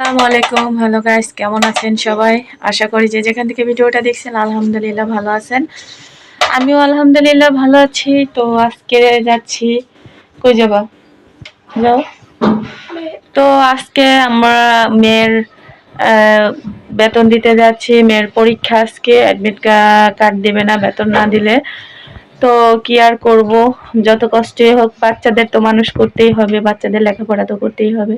আসসালামু আলাইকুম। Hello guys কেমন আছেন সবাই? আশা করি যে যেখান থেকে ভিডিওটা দেখছেন, আলহামদুলিল্লাহ ভালো আছেন। আমিও আলহামদুলিল্লাহ ভালো আছি। তো আজকে যাচ্ছি, কই যাবা? যাও তো আজকে আমরা মেয়ের বেতন দিতে যাচ্ছি। মেয়ের পরীক্ষা আজকে অ্যাডমিট কার্ড দিবে না, বেতন না দিলে। তো কি আর করব? যত কষ্টে হোক, বাচ্চাদের তো মানুষ করতেই হবে, বাচ্চাদের লেখাপড়া তো করতেই হবে।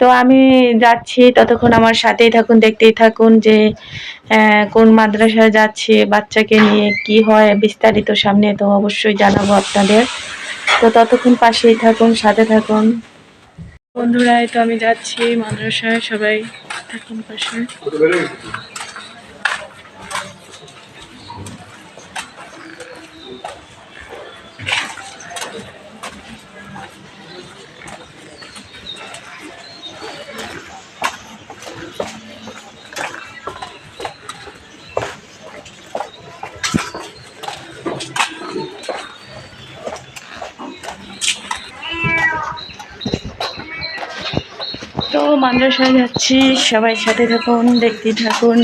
তো আমি যাচ্ছি ততক্ষণ আমার সাথেই থাকুন, দেখতেই থাকুন যে কোন মাদ্রাসায় যাচ্ছে, বাচ্চাকে নিয়ে কি হয় বিস্তারিত সামনে তো অবশ্যই জানাব আপনাদের। তো ততক্ষণ পাশেই থাকুন, সাথে থাকুন। বন্ধুরা তো আমি যাচ্ছি মাদ্রাসায়, সবাই থাকুন পাশে তো মাদ্রাসায় যাচ্ছি। সবাই সাথে থাকুন দেখতে থাকুন।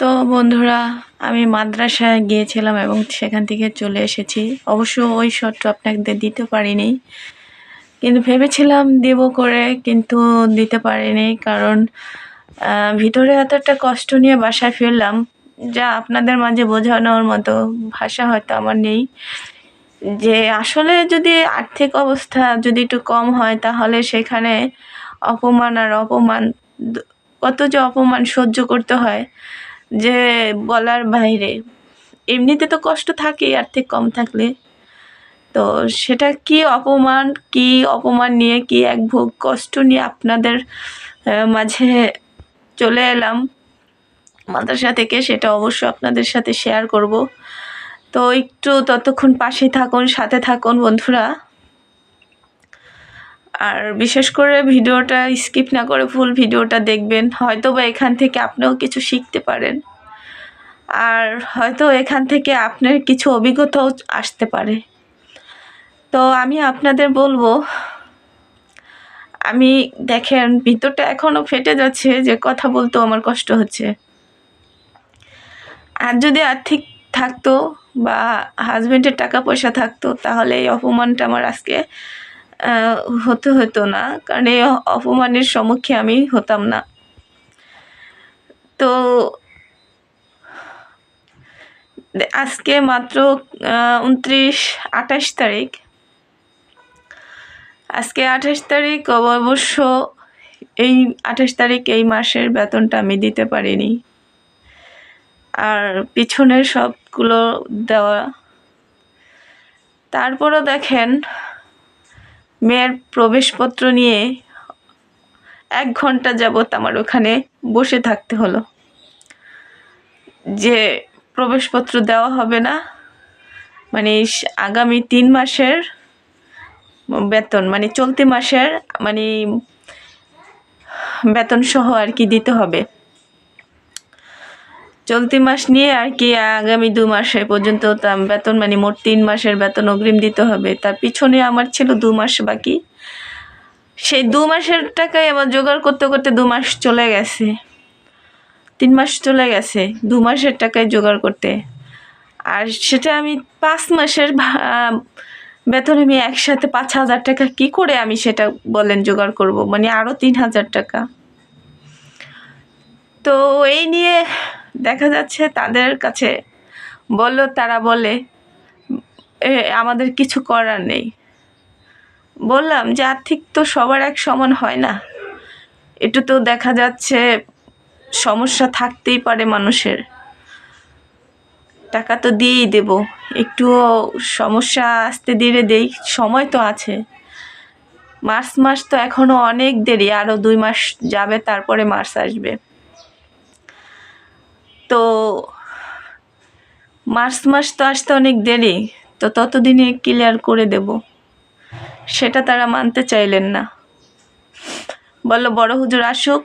তো বন্ধুরা, আমি মাদ্রাসায় গিয়েছিলাম এবং সেখান থেকে চলে এসেছি। অবশ্য ওই শটটা আপনাদের দিতে পারিনি। কিন্তু ভেবেছিলাম দিব করে, কিন্তু দিতে পারিনি কারণ ভিতরে এতটা কষ্ট নিয়ে বাসায় ফিরলাম, যা আপনাদের মাঝে বোঝানোর মতো ভাষা হয়তো আমার নেই। যে আসলে যদি আর্থিক অবস্থা যদি একটু কম হয়, তাহলে সেখানে অপমান আর অপমান কত যে অপমান সহ্য করতে হয় যে বলার বাইরে। এমনিতে তো কষ্ট থাকেই আর্থিক কম থাকলে। তো সেটা কি অপমান কি অপমান নিয়ে, কি এক ভোগ কষ্ট নিয়ে আপনাদের মাঝে চলে এলাম? মাদ্রাসা থেকে সেটা অবশ্য আপনাদের সাথে শেয়ার করব। তো একটু ততক্ষণ পাশে থাকুন, সাথে থাকুন বন্ধুরা। আর বিশেষ করে ভিডিওটা স্কিপ না করে ফুল ভিডিওটা দেখবেন হয়তো বা এখান থেকে আপনিও কিছু শিখতে পারেন। আর হয়তো এখান থেকে আপনার কিছু অভিজ্ঞতাও আসতে পারে। তো আমি আপনাদের বলব, আমি দেখেন ভিতরটা এখনও ফেটে যাচ্ছে, যে কথা বলতেও আমার কষ্ট হচ্ছে। আর যদি আর্থিক থাকতো বা হাজবেন্ডের টাকা পয়সা থাকতো, তাহলে এই অপমানটা আমার আজকে হতে হতো না, কারণ এই অপমানের সম্মুখে আমি হতাম না। তো আজকে মাত্র উনত্রিশ, আঠাশ তারিখ আজকে আঠাশ তারিখ, অবশ্য এই আঠাশ তারিখ এই মাসের বেতনটা আমি দিতে পারিনি। আর পিছনের সবগুলো দেওয়া। তারপরও দেখেন, মেয়ের প্রবেশপত্র নিয়ে এক ঘণ্টা যাবত আমার ওখানে বসে থাকতে হলো। যে প্রবেশপত্র দেওয়া হবে না মানে আগামী তিন মাসের বেতন মানে চলতি মাসের মানে বেতন সহ আর কি দিতে হবে। চলতি মাস নিয়ে আর কি আগামী দু মাসে পর্যন্ত বেতন মানে মোট তিন মাসের বেতন অগ্রিম দিতে হবে। তার পিছনে আমার ছিল দু মাস বাকি। সেই দু মাসের টাকায় আমার জোগাড় করতে করতে দু মাস চলে গেছে। তিন মাস চলে গেছে দু মাসের টাকায় জোগাড় করতে। আর সেটা আমি পাঁচ মাসের বেতন আমি একসাথে পাঁচ হাজার টাকা কি করে আমি সেটা বলেন জোগাড় করব? মানে আরও তিন হাজার টাকা। তো এই নিয়ে দেখা যাচ্ছে তাদের কাছে বলল তারা বলে "এ, আমাদের কিছু করার নেই। বললাম যে আর্থিক তো সবার এক সমান হয় না। একটু তো দেখা যাচ্ছে সমস্যা থাকতেই পারে মানুষের। টাকা তো দিয়েই দেব। একটু সমস্যা আসতে ধীরে দেই, সময় তো আছে। মার্চ মাস তো এখনও অনেক দেরি আরও দুই মাস যাবে, তারপরে মার্চ আসবে। তো মার্চ মাস তো আসতে অনেক দেরি, তো ততদিনে ক্লিয়ার করে দেব। সেটা তারা মানতে চাইলেন না। বলল, বড় হুজুর আসুক,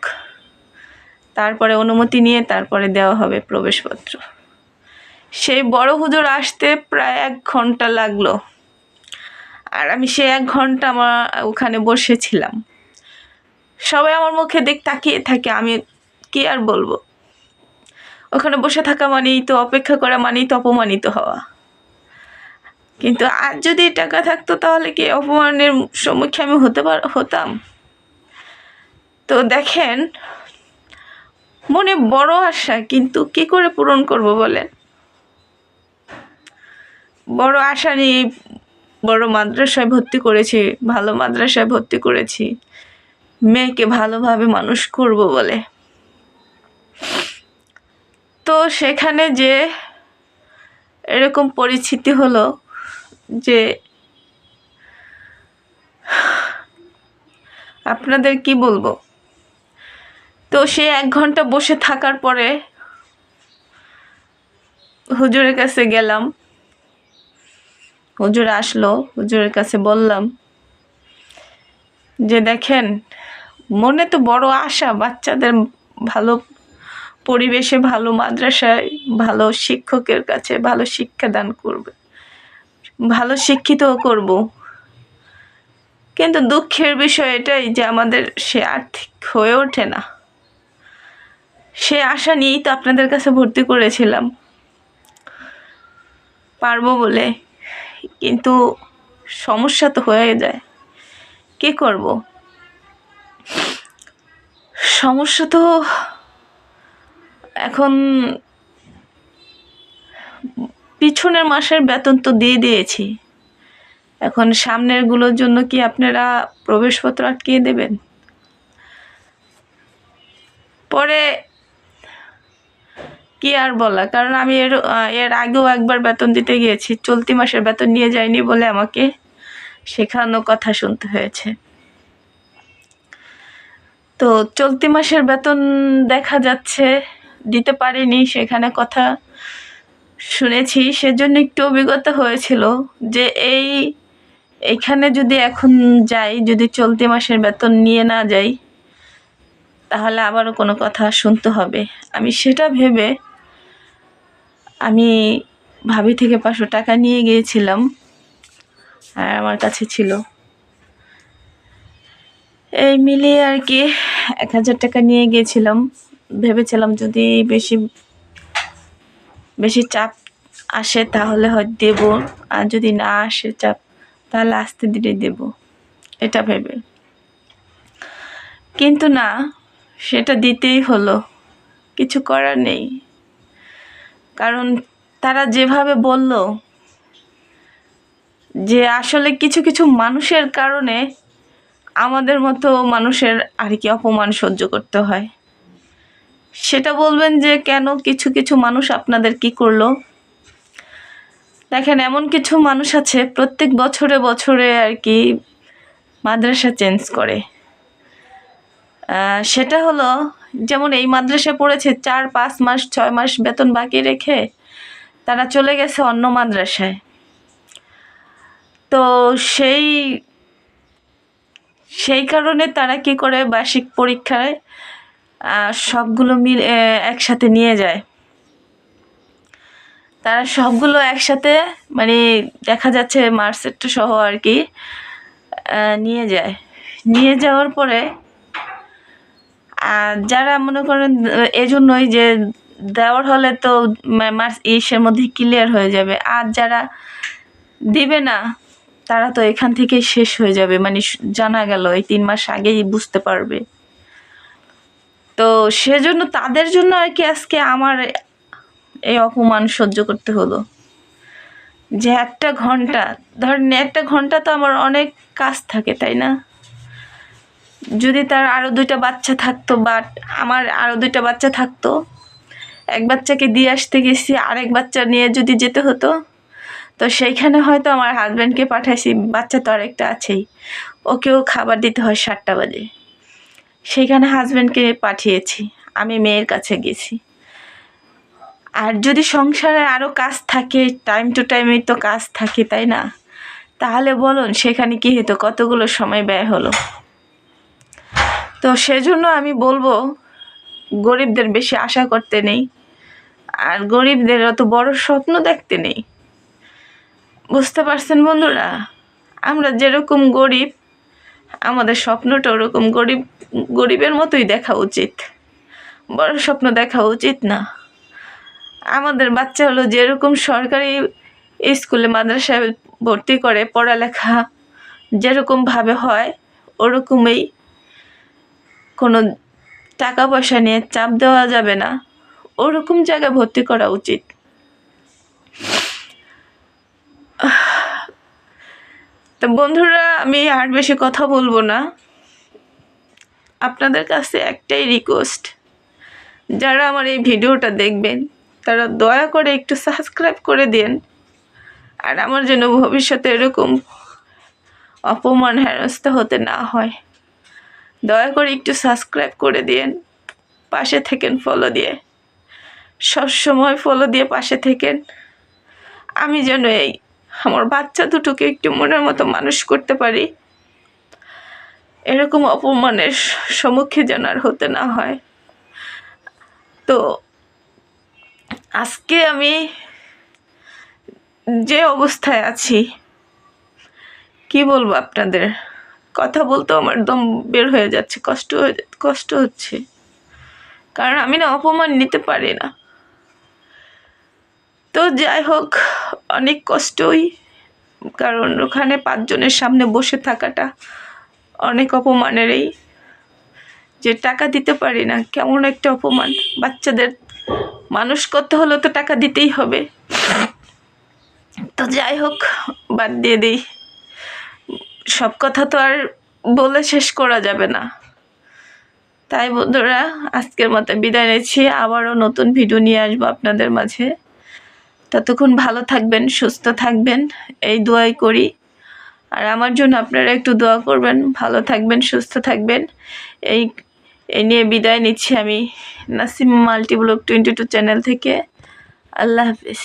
তারপরে অনুমতি নিয়ে তারপরে দেওয়া হবে প্রবেশপত্র। সেই বড় হুজুর আসতে প্রায় এক ঘণ্টা লাগল। আর আমি সে এক ঘণ্টা আমার ওখানে বসেছিলাম। সবাই আমার মুখে দেখ তাকিয়ে থাকে, আমি কি আর বলব? ওখানে বসে থাকা মানেই তো, অপেক্ষা করা মানেই তো অপমানিত হওয়া। কিন্তু আজ যদি টাকা থাকতো, তাহলে কি অপমানের সম্মুখীন আমি হতে পার, হতাম? তো দেখেন, মনে বড় আশা, কিন্তু কি করে পূরণ করব বলেন? বড় আশা নিয়ে বড় মাদ্রাসায় ভর্তি করেছি, ভালো মাদ্রাসায় ভর্তি করেছি। মেয়েকে ভালোভাবে মানুষ করব বলে। তো সেখানে যে এরকম পরিস্থিতি হলো যে আপনাদের কি বলব? তো সে এক ঘণ্টা বসে থাকার পরে হুজুরের কাছে গেলাম। হুজুর আসলো, হুজুরের কাছে বললাম যে দেখেন, মনে তো বড় আশা বাচ্চাদের ভালো পরিবেশে, ভালো মাদ্রাসায়, ভালো শিক্ষকের কাছে ভালো শিক্ষা দান করবে, ভালো শিক্ষিত করব। কিন্তু দুঃখের বিষয় এটাই যে আমাদের সে আর্থিক হয়ে ওঠে না। সে আশা নিয়েই তো আপনাদের কাছে ভর্তি করেছিলাম। পারব বলে কিন্তু সমস্যা তো হয়ে যায়। কি করব? সমস্যা তো এখন পিছনের মাসের বেতন তো দিয়ে দিয়েছি। এখন সামনেরগুলোর জন্য কি আপনারা প্রবেশপত্র আটকিয়ে দেবেন? পরে কি আর বলা? কারণ আমি এর এর আগেও একবার বেতন দিতে গিয়েছি। চলতি মাসের বেতন নিয়ে যায়নি বলে আমাকে শেখানো কথা শুনতে হয়েছে। তো চলতি মাসের বেতন দেখা যাচ্ছে, দিতে পারিনি, সেখানে কথা শুনেছি। সেজন্য একটু অভিজ্ঞতা হয়েছিল যে এই, এখানে যদি এখন যাই, যদি চলতি মাসের বেতন নিয়ে না যাই, তাহলে আবারও কোনো কথা শুনতে হবে। আমি সেটা ভেবে আমি ভাবি থেকে পাঁচশো টাকা নিয়ে গিয়েছিলাম আর আমার কাছে ছিল। এই মিলিয়ে আর কি এক হাজার টাকা নিয়ে গিয়েছিলাম। ভেবেছিলাম যদি বেশি বেশি চাপ আসে তাহলে হয় দেব, আর যদি না আসে চাপ তাহলে আস্তে ধীরে দেব, এটা ভেবে। কিন্তু না, সেটা দিতেই হলো। কিছু করার নেই। কারণ তারা যেভাবে বলল যে আসলে কিছু কিছু মানুষের কারণে আমাদের মতো মানুষের আর কি অপমান সহ্য করতে হয়। সেটা বলবেন যে কেন কিছু কিছু মানুষ আপনাদের কি করল? দেখেন, এমন কিছু মানুষ আছে প্রত্যেক বছরে বছরে আর কি মাদ্রাসা চেঞ্জ করে। সেটা হলো, যেমন এই মাদ্রাসায় পড়েছে চার, পাঁচ মাস, ছয় মাস বেতন বাকি রেখে তারা চলে গেছে অন্য মাদ্রাসায়। তো সেই সেই কারণে তারা কি করে বার্ষিক পরীক্ষায় সবগুলো মিল একসাথে নিয়ে যায়। তারা সবগুলো একসাথে মানে দেখা যাচ্ছে মার্কসেটটা সহ আর কি নিয়ে যায়। নিয়ে যাওয়ার পরে আর যারা মনে করেন এজন্যই যে দেওয়ার হলে তো মার্চ ইসের মধ্যে ক্লিয়ার হয়ে যাবে। আর যারা দিবে না, তারা তো এখান থেকেই শেষ হয়ে যাবে। মানে জানা গেল, এই তিন মাস আগেই বুঝতে পারবে। তো সেজন্য তাদের জন্য আর কি আজকে আমার এই অপমান সহ্য করতে হলো। যে একটা ঘণ্টা, ধরেন একটা ঘণ্টা তো আমার অনেক কাজ থাকে, তাই না? যদি তার আরও দুইটা বাচ্চা থাকতো বাট আমার আরও দুইটা বাচ্চা থাকতো, এক বাচ্চাকে দিয়ে আসতে গেছি, আরেক বাচ্চা নিয়ে যদি যেতে হতো, তো সেইখানে হয়তো আমার হাজব্যান্ডকে পাঠাইছি, বাচ্চা তো আরেকটা আছেই, ওকেও খাবার দিতে হয় সাতটা বাজে। সেইখানে হাজব্যান্ডকে পাঠিয়েছি, আমি মেয়ের কাছে গেছি। আর যদি সংসারে আরও কাজ থাকে টাইম টু টাইমই তো কাজ থাকে, তাই না? তাহলে বলুন, সেখানে কি হতো কতগুলো সময় ব্যয় হলো? তো সেজন্য আমি বলব, গরিবদের বেশি আশা করতে নেই। আর গরিবদের অত বড় স্বপ্ন দেখতে নেই। বুঝতে পারছেন বন্ধুরা? আমরা যেরকম গরিব, আমাদের স্বপ্নটা ওরকম গরিব, গরিবের মতোই দেখা উচিত। বড় স্বপ্ন দেখা উচিত না। আমাদের বাচ্চা হলো যেরকম সরকারি স্কুলে মাদ্রাসায় ভর্তি করে পড়ালেখা যেরকমভাবে হয়, ওরকমই কোনো টাকা পয়সা নিয়ে চাপ দেওয়া যাবে না। ওরকম জায়গায় ভর্তি করা উচিত। তো বন্ধুরা, আমি আর বেশি কথা বলব না। আপনাদের কাছে একটাই রিকোয়েস্ট যারা আমার এই ভিডিওটা দেখবেন, তারা দয়া করে একটু সাবস্ক্রাইব করে দিন আর আমার যেন ভবিষ্যতে এরকম অপমান হেনস্থা হতে না হয়। দয়া করে একটু সাবস্ক্রাইব করে দিন পাশে থেকেন ফলো দিয়ে। সবসময় ফলো দিয়ে পাশে থেকেন। আমি যেন এই আমার বাচ্চা দুটোকে একটু মনের মতো মানুষ করতে পারি। এরকম অপমানের সম্মুখীন যেন আর হতে না হয়। তো আজকে আমি যে অবস্থায় আছি, কি বলব আপনাদের? কথা বলতে আমার দম বের হয়ে যাচ্ছে, কষ্ট হয়ে কষ্ট হচ্ছে। কারণ আমি না অপমান নিতে পারি না। তো যাই হোক, অনেক কষ্টই। কারণ ওখানে পাঁচজনের সামনে বসে থাকাটা অনেক অপমানেরই। যে টাকা দিতে পারি না, কেমন একটা অপমান। বাচ্চাদের মানুষ করতে হলে তো টাকা দিতেই হবে। তো যাই হোক, বাদ দিয়ে দিই। সব কথা তো আর বলে শেষ করা যাবে না। তাই বন্ধুরা, আজকের মতো বিদায় নিচ্ছি। আবারও নতুন ভিডিও নিয়ে আসব আপনাদের মাঝে। ততক্ষণ ভালো থাকবেন, সুস্থ থাকবেন, এই দোয়াই করি। আর আমার জন্য আপনারা একটু দোয়া করবেন, ভালো থাকবেন, সুস্থ থাকবেন। এই এই নিয়ে বিদায় নিচ্ছি আমি Nasim multi blog twenty two channel থেকে। আল্লাহ হাফিজ।